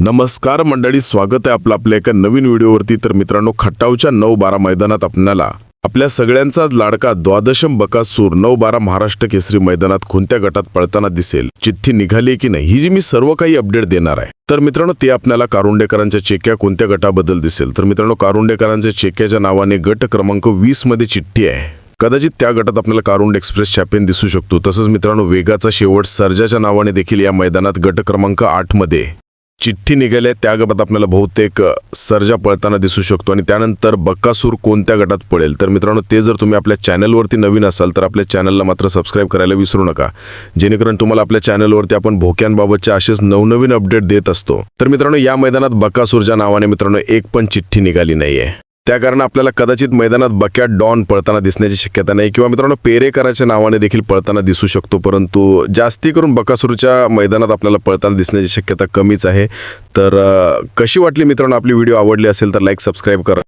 नमस्कार मंडळी स्वागत आहे आपलं आपल्या एका नवीन व्हिडिओवरती. तर मित्रांनो खटावच्या नऊ बारा मैदानात आपल्याला आपल्या सगळ्यांचाच लाडका द्वादशम बकासूर नऊ बारा महाराष्ट्र केसरी मैदानात कोणत्या गटात पळताना दिसेल चिठ्ठी निघाली की नाही ही जी मी सर्व काही अपडेट देणार आहे. तर मित्रांनो ते आपल्याला कारुंडेकरांच्या चेक्या कोणत्या गटाबद्दल दिसेल? तर मित्रांनो कारुंडेकरांच्या चेक्याच्या नावाने गट क्रमांक वीसमध्ये चिठ्ठी आहे. कदाचित त्या गटात आपल्याला कारुंड एक्सप्रेस चॅम्पियन दिसू शकतो. तसंच मित्रांनो वेगाचा शेवट सर्जाच्या नावाने देखील या मैदानात गट क्रमांक आठमध्ये चिठ्ठी निघाली आहे त्या गटात आपल्याला बहुतेक सर्जा पळताना दिसू शकतो आणि त्यानंतर बक्कासूर कोणत्या गटात पळेल तर मित्रांनो ते जर तुम्ही आपल्या चॅनलवरती नवीन असाल तर आपल्या चॅनलला मात्र सबस्क्राईब करायला विसरू नका. जेणेकरून तुम्हाला आपल्या चॅनलवरती आपण भोक्यांबाबतचे असेच नवनवीन अपडेट देत असतो. तर मित्रांनो या मैदानात बक्कासूरच्या नावाने मित्रांनो एक पण चिठ्ठी निघाली नाहीये. त्या कारण आपल्याला कदाचित मैदानात बक्या डॉन पळताना दिसण्याची शक्यता नाही किंवा मित्रांनो पेरेकराच्या नावाने देखील पळताना दिसू शकतो परंतु जास्ती करून बकासूरच्या मैदानात आपल्याला पळताना दिसण्याची शक्यता कमीच आहे. तर कशी वाटली मित्रांनो आपली व्हिडिओ? आवडली असेल तर लाईक सबस्क्राईब करा.